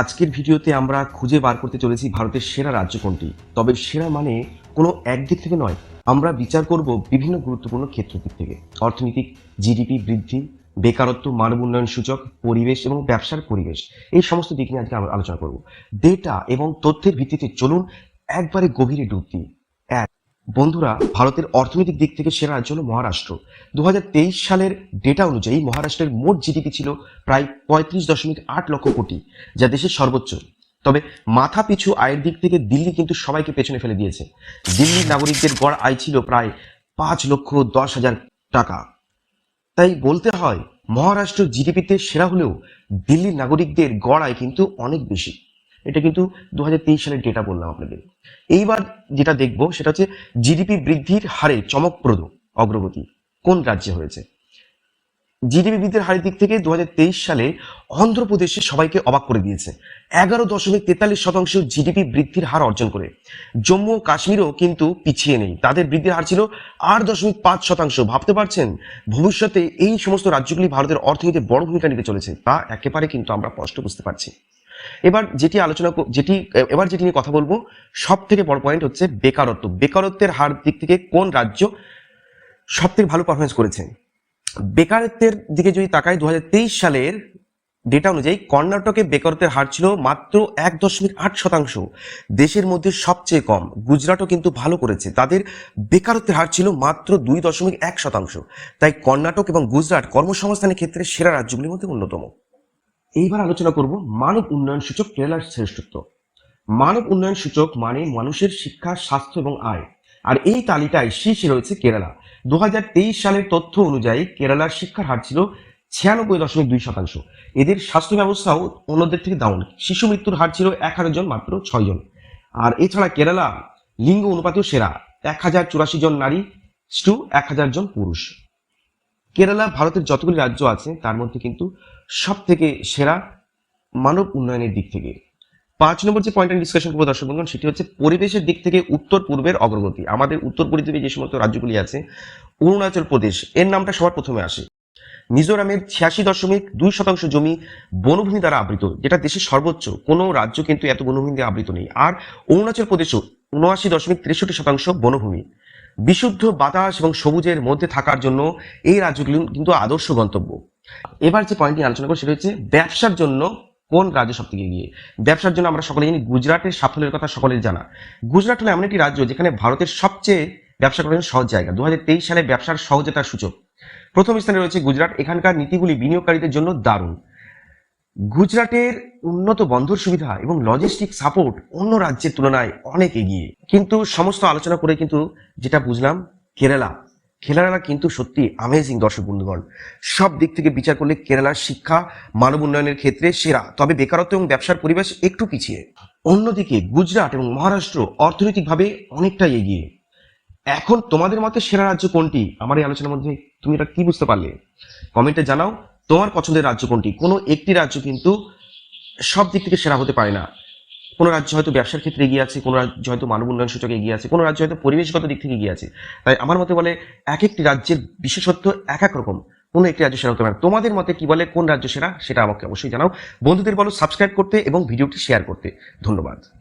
আজকের ভিডিওতে আমরা খুঁজে বার করতে চলেছি ভারতের সেরা রাজ্য কোনটি? তবে সেরা মানে কোনো একদিক থেকে নয়, আমরা বিচার করব বিভিন্ন গুরুত্বপূর্ণ ক্ষেত্র দিক থেকে। অর্থনৈতিক জিডিপি বৃদ্ধি, বেকারত্ব মানব উন্নয়ন সূচক, পরিবেশ এবং ব্যবসার পরিবেশ, এই সমস্ত দিক নিয়ে আজকে আমরা আলোচনা করব। ডেটা এবং তথ্যের ভিত্তিতে চলুন একবারে গভীরে ডুব দিই। বন্ধুরা, ভারতের অর্থনৈতিক দিক থেকে সেরা রাজ্য হল মহারাষ্ট্র। দু হাজার তেইশ সালের ডেটা অনুযায়ী মহারাষ্ট্রের মোট জিডিপি ছিল প্রায় পঁয়ত্রিশ দশমিক আট লক্ষ কোটি, যা দেশের সর্বোচ্চ। তবে মাথা পিছু আয়ের দিক থেকে দিল্লি কিন্তু সবাইকে পেছনে ফেলে দিয়েছে। দিল্লির নাগরিকদের গড় আয় ছিল প্রায় পাঁচ লক্ষ দশ হাজার টাকা। তাই বলতে হয়, মহারাষ্ট্র জিডিপিতে সেরা হলেও দিল্লির নাগরিকদের গড় আয় কিন্তু অনেক বেশি। এটা কিন্তু দু হাজার তেইশ সালের ডেটা বললাম আপনাদের। এইবার যেটা দেখব, সেটা হচ্ছে জিডিপি বৃদ্ধির হারে চমকপ্রদ অগ্রগতি কোন রাজ্যে হয়েছে? জিডিপি বৃদ্ধির হারের দিক থেকে দু সালে অন্ধ্রপ্রদেশে সবাইকে অবাক করে দিয়েছে। এগারো দশমিক তেতাল্লিশ শতাংশ জিডিপি বৃদ্ধির হার অর্জন করে। জম্মু ও কাশ্মীরও কিন্তু পিছিয়ে নেই। তাদের বৃদ্ধির হার ছিল আট দশমিক পাঁচ শতাংশ। ভাবতে পারছেন? ভবিষ্যতে এই সমস্ত রাজ্যগুলি ভারতের অর্থনীতিতে বড় ভূমিকা নিতে চলেছে। তা একেবারে কিন্তু আমরা স্পষ্ট বুঝতে পারছি। এবার যেটি আলোচনা যেটি এবার যেটি নিয়ে কথা বলব সব থেকে বড় পয়েন্ট হচ্ছে বেকারত্ব। বেকারত্বের হার দিক থেকে কোন রাজ্য সব থেকে ভালো পারফরমেন্স করেছে? বেকারত্বের দিকে যদি তাকাই দু হাজার তেইশ সালের ডেটা অনুযায়ী কর্ণাটকে বেকারত্বের হার ছিল মাত্র এক দশমিক আট শতাংশ। দেশের মধ্যে সবচেয়ে কম। গুজরাটও কিন্তু ভালো করেছে। তাদের বেকারত্বের হার ছিল মাত্র দুই দশমিক এক শতাংশ। তাই কর্ণাটক এবং গুজরাট কর্মসংস্থানের ক্ষেত্রে সেরা রাজ্যগুলির মধ্যে অন্যতম। এইবার আলোচনা করব মানব উন্নয়ন সূচক কেরালার শ্রেষ্ঠত্ব। মানব উন্নয়ন সূচক মানে মানুষের শিক্ষা, স্বাস্থ্য এবং আয়। আর এই তালিকায় শীর্ষে রয়েছে কেরালা। দুহাজার তেইশ সালের তথ্য অনুযায়ী কেরালার শিক্ষার হার ছিল ছিয়ানব্বই দশমিক দুই শতাংশ। এদের স্বাস্থ্য ব্যবস্থাও অন্যদের থেকে ডাউন শিশু মৃত্যুর হার ছিল হাজার জন মাত্র ছয় জন। আর এছাড়া কেরালা লিঙ্গ অনুপাতেও সেরা। এক হাজার চুরাশি জন নারী টু এক হাজার জন পুরুষ। কেরালা ভারতের যতগুলি রাজ্য আছে, তার মধ্যে কিন্তু সব থেকে সেরা মানব উন্নয়নের দিক থেকে। পাঁচ নম্বর যে পয়েন্ট ডিসকাশন করব দর্শক বন্ধুগণ, সেটি হচ্ছে পরিবেশের দিক থেকে উত্তর পূর্বের অগ্রগতি। আমাদের উত্তর পূর্বে যে সমস্ত রাজ্যগুলি আছে, অরুণাচল প্রদেশ, এর নামটা সবার প্রথমে আসে। মিজোরামের ছিয়াশি দশমিক দুই শতাংশ জমি বনভূমি দ্বারা আবৃত, যেটা দেশের সর্বোচ্চ। কোনো রাজ্য কিন্তু এত বনভূমি দিয়ে আবৃত নেই। আর অরুণাচল প্রদেশও উনআশি দশমিক তেষট্টি শতাংশ বনভূমি। বিশুদ্ধ বাতাস এবং সবুজের মধ্যে থাকার জন্য এই রাজ্যগুলি কিন্তু আদর্শ গন্তব্য। এবার যে পয়েন্ট নিয়ে আলোচনা করব সেটা হচ্ছে ব্যবসার জন্য কোন রাজ্য সব থেকে এগিয়ে? ব্যবসার জন্য আমরা সকলে জানি গুজরাটের সাফল্যের কথা সকলের জানা। গুজরাট হলো এমন একটি রাজ্য যেখানে ভারতের সবচেয়ে ব্যবসা করার সহজ জায়গা। দু হাজার তেইশ সালে ব্যবসার সহজতার সূচক। প্রথম স্থানে রয়েছে গুজরাট। এখানকার নীতিগুলি বিনিয়োগকারীদের জন্য দারুণ। গুজরাটের উন্নত বন্দর সুবিধা এবং লজিস্টিক সাপোর্ট অন্য রাজ্যের তুলনায় অনেক এগিয়ে। কিন্তু সমস্ত আলোচনা করে কিন্তু যেটা বুঝলাম, কেরালা। কেরালা কিন্তু সত্যি আমেজিং দর্শক বন্ধুগণ। সব দিক থেকে বিচার করলে কেরালার শিক্ষা, মানব উন্নয়নের ক্ষেত্রে সেরা। তবে বেকারত্ব এবং ব্যবসার পরিবেশ একটু পিছিয়ে। অন্যদিকে গুজরাট এবং মহারাষ্ট্র অর্থনৈতিকভাবে অনেকটাই এগিয়ে। এখন তোমাদের মতে সেরা রাজ্য কোনটি? আমার এই আলোচনার মধ্যে তুমি এটা কি বুঝতে পারলে? কমেন্টে জানাও। তোমার পছন্দের রাজ্য কোনটি? কোনো একটি রাজ্য কিন্তু সব দিক থেকে সেরা হতে পারে না। কোনো রাজ্য হয়তো ব্যবসার ক্ষেত্রে এগিয়ে আছে, কোনো রাজ্য হয়তো মানব উন্নয়ন সূচকে এগিয়ে আছে, কোনো রাজ্য হয়তো পরিবেশগত দিক থেকে এগিয়ে আছে। তাই আমার মতে বলে এক একটি রাজ্যের বিশেষত্ব এক এক রকম। কোনো একটি রাজ্য সেরা হতে পারে। তোমাদের মতে কি বলে কোন রাজ্য সেরা, সেটা আমাকে অবশ্যই জানাও। বন্ধুদের বলো, সাবস্ক্রাইব করতে এবং ভিডিওটি শেয়ার করতে। ধন্যবাদ।